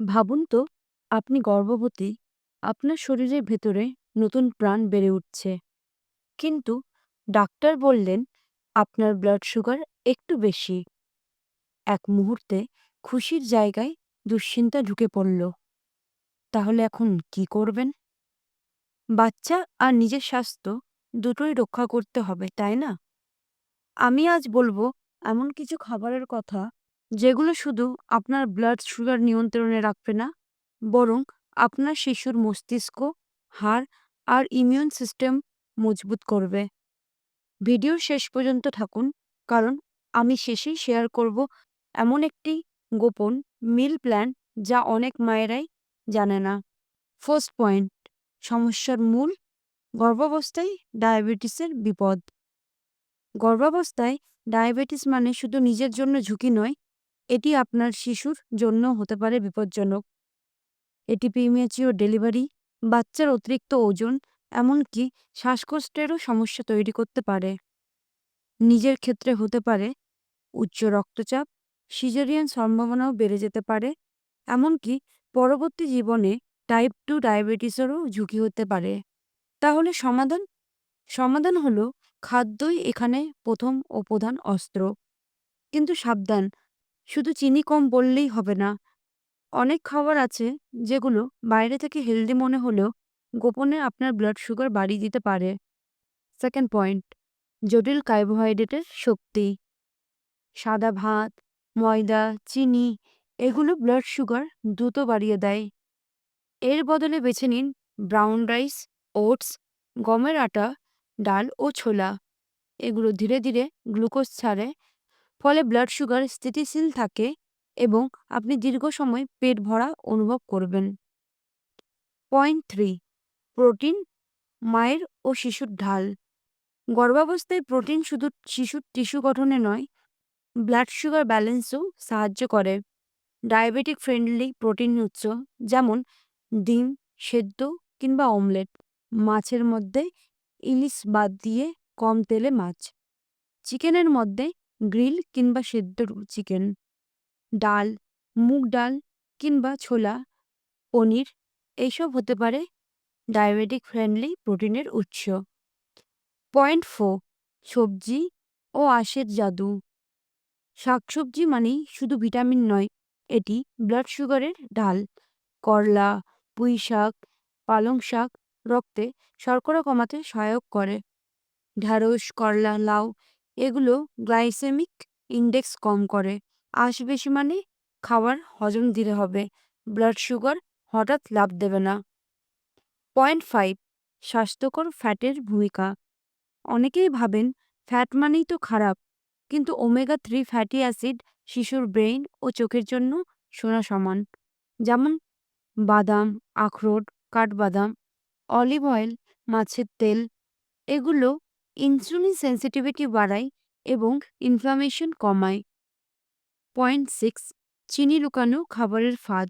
ভাবুন তো আপনি গর্ভবতী, আপনার শরীরের ভেতরে নতুন প্রাণ বেড়ে উঠছে। কিন্তু ডাক্তার বললেন আপনার ব্লাড সুগার একটু বেশি। এক মুহূর্তে খুশির জায়গায় দুশ্চিন্তা ঢুকে পড়ল। তাহলে এখন কি করবেন? বাচ্চা আর নিজের স্বাস্থ্য দুটোই রক্ষা করতে হবে, তাই না? আমি আজ বলব এমন কিছু খাবারের কথা যেগুলো শুধু আপনার ব্লাড সুগার নিয়ন্ত্রণে রাখবে না, বরং আপনার শিশুর মস্তিষ্ক, হাড় আর ইমিউন সিস্টেম মজবুত করবে। ভিডিওর শেষ পর্যন্ত থাকুন কারণ আমি শেষেই শেয়ার করব এমন একটি গোপন মিল প্ল্যান যা অনেক মায়েরাই জানে না। ফার্স্ট পয়েন্ট সমস্যার মূল গর্ভাবস্থায় ডায়াবেটিসের বিপদ গর্ভাবস্থায় ডায়াবেটিস মানে শুধু নিজের জন্য ঝুঁকি নয় এটি আপনার শিশুর জন্য হতে পারে বিপজ্জনক। এটি প্রিমেচিওর ডেলিভারি বাচ্চার অতিরিক্ত ওজন, এমনকি শ্বাসকষ্টেরও সমস্যা তৈরি করতে পারে। নিজের ক্ষেত্রে হতে পারে উচ্চ রক্তচাপ সিজারিয়ান সম্ভাবনাও বেড়ে যেতে পারে, এমনকি পরবর্তী জীবনে টাইপ টু ডায়াবেটিসেরও ঝুঁকি হতে পারে। তাহলে সমাধান? সমাধান হলো খাদ্যই এখানে প্রথম ও প্রধান অস্ত্র। কিন্তু সাবধান শুধু চিনি কম বললেই হবে না। অনেক খাবার আছে যেগুলো বাইরে থেকে হেলদি মনে হলেও গোপনে আপনার ব্লাড সুগার বাড়িয়ে দিতে পারে। সেকেন্ড পয়েন্ট জটিল কার্বোহাইড্রেটের শক্তি। সাদা ভাত, ময়দা, চিনি, এগুলো ব্লাড সুগার দ্রুত বাড়িয়ে দেয়। এর বদলে বেছে নিন ব্রাউন রাইস ওটস গমের আটা, ডাল ও ছোলা। এগুলো ধীরে ধীরে গ্লুকোজ ছাড়ে ফলে ব্লাড সুগার স্থিতিশীল থাকে এবং আপনি দীর্ঘ সময় পেট ভরা অনুভব করবেন। পয়েন্ট থ্রি প্রোটিন মায়ের ও শিশুর ঢাল। গর্ভাবস্থায় প্রোটিন শুধু শিশুর টিস্যু গঠনে নয় ব্লাড সুগার ব্যালেন্সও সাহায্য করে। ডায়াবেটিক ফ্রেন্ডলি প্রোটিন উৎস যেমন ডিম, সেদ্ধ কিংবা অমলেট মাছের মধ্যে ইলিশ বাদ দিয়ে কম তেলে মাছ। চিকেনের মধ্যে গ্রিল কিংবা সেদ্ধ চিকেন, ডাল, মুগ ডাল কিংবা ছোলা, পনির এইসব হতে পারে ডায়াবেটিক ফ্রেন্ডলি প্রোটিনের উৎস। পয়েন্ট ফোর, সবজি ও আশের জাদু। শাকসবজি মানেই শুধু ভিটামিন নয়, এটি ব্লাড সুগারের ঢাল। করলা পুঁই শাক পালং শাক রক্তে শর্করা কমাতে সহায়ক করে। ঢ্যাঁড়স, করলা, লাউ এগুলো গ্লাইসেমিক ইন্ডেক্স কম করে। আঁশ বেশি মানে খাবার হজম ধীরে হবে। ব্লাড সুগার হঠাৎ লাভ দেবে না। পয়েন্ট ফাইভ, স্বাস্থ্যকর ফ্যাটের ভূমিকা। অনেকেই ভাবেন ফ্যাট মানেই তো খারাপ, কিন্তু ওমেগা থ্রি ফ্যাটি অ্যাসিড শিশুর ব্রেইন ও চোখের জন্য সোনা সমান। যেমন বাদাম, আখরোট, কাঠবাদাম, অলিভ অয়েল, মাছের তেল, এগুলো ইনসুলিন সেন্সিটিভিটি বাড়ায় এবং ইনফ্লামেশন কমায়। পয়েন্ট সিক্স চিনি লুকানো খাবারের ফাঁদ।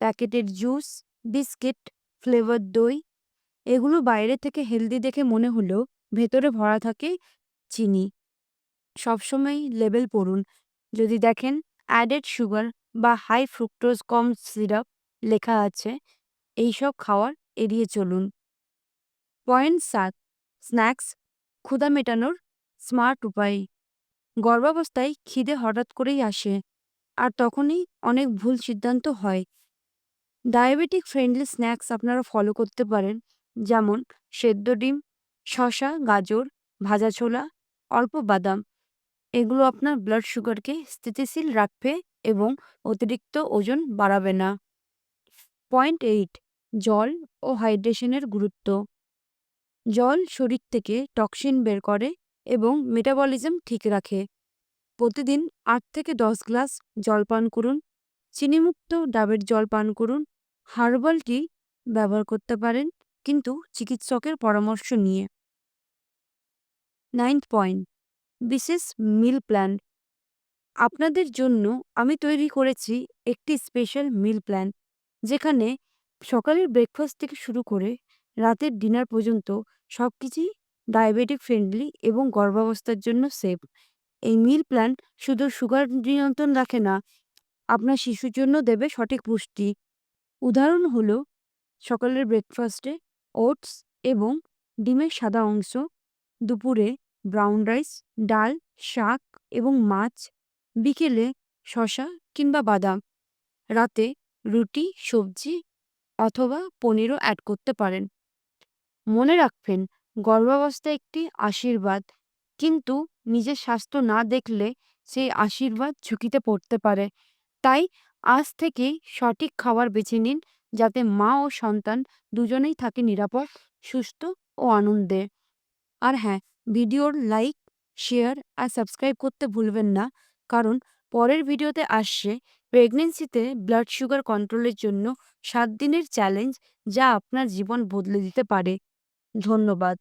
প্যাকেটের জুস বিস্কিট ফ্লেভার দই, এগুলো বাইরে থেকে হেলদি দেখে মনে হলেও ভেতরে ভরা থাকে চিনি। সবসময় লেবেল পড়ুন। যদি দেখেন অ্যাডেড সুগার বা হাই ফ্রুক্টোজ কম সিরাপ লেখা আছে, এইসব খাওয়ার এড়িয়ে চলুন। পয়েন্ট সাত স্ন্যাক্স ক্ষুধা মেটানোর স্মার্ট উপায়। গর্ভাবস্থায় খিদে হঠাৎ করেই আসে, আর তখনই অনেক ভুল সিদ্ধান্ত হয়। ডায়াবেটিক ফ্রেন্ডলি স্ন্যাক্স আপনারা ফলো করতে পারেন, যেমন সেদ্ধ ডিম, শসা, গাজর, ভাজা ছোলা, অল্প বাদাম। এগুলো আপনার ব্লাড সুগারকে স্থিতিশীল রাখবে এবং অতিরিক্ত ওজন বাড়াবে না। পয়েন্ট এইট জল ও হাইড্রেশনের গুরুত্ব। জল শরীর থেকে টক্সিন বের করে এবং মেটাবলিজম ঠিক রাখে। প্রতিদিন আট থেকে দশ গ্লাস জল পান করুন, চিনিমুক্ত ডাবের জল পান করুন, হার্বাল টি ব্যবহার করতে পারেন, কিন্তু চিকিৎসকের পরামর্শ নিয়ে। নাইন্থ পয়েন্ট, বিশেষ মিল প্ল্যান। আপনাদের জন্য আমি তৈরি করেছি একটি স্পেশাল মিল প্ল্যান, যেখানে সকালের ব্রেকফাস্ট থেকে শুরু করে রাতের ডিনার পর্যন্ত সব কিছুই ডায়াবেটিক ফ্রেন্ডলি এবং গর্ভাবস্থার জন্য সেফ। এই মিল প্ল্যান শুধু সুগার নিয়ন্ত্রণ রাখে না, আপনার শিশুর জন্য দেবে সঠিক পুষ্টি। উদাহরণ হলো, সকালের ব্রেকফাস্টে ওটস এবং ডিমের সাদা অংশ, দুপুরে ব্রাউন রাইস ডাল, শাক এবং মাছ, বিকেলে শশা কিংবা বাদাম, রাতে রুটি, সবজি অথবা পনিরও অ্যাড করতে পারেন। মনে রাখবেন গর্ভাবস্থা একটি আশীর্বাদ। কিন্তু নিজের স্বাস্থ্য না দেখলে সেই আশীর্বাদ ঝুঁকিতে পড়তে পারে। তাই আজ থেকেই সঠিক খাবার বেছে নিন, যাতে মা ও সন্তান দুজনেই থাকে নিরাপদ, সুস্থ ও আনন্দে। আর হ্যাঁ ভিডিওর লাইক, শেয়ার আর সাবস্ক্রাইব করতে ভুলবেন না, কারণ পরের ভিডিওতে আসছে প্রেগনেন্সিতে ব্লাড সুগার কন্ট্রোলের জন্য সাত দিনের চ্যালেঞ্জ, যা আপনার জীবন বদলে দিতে পারে। ধন্যবাদ।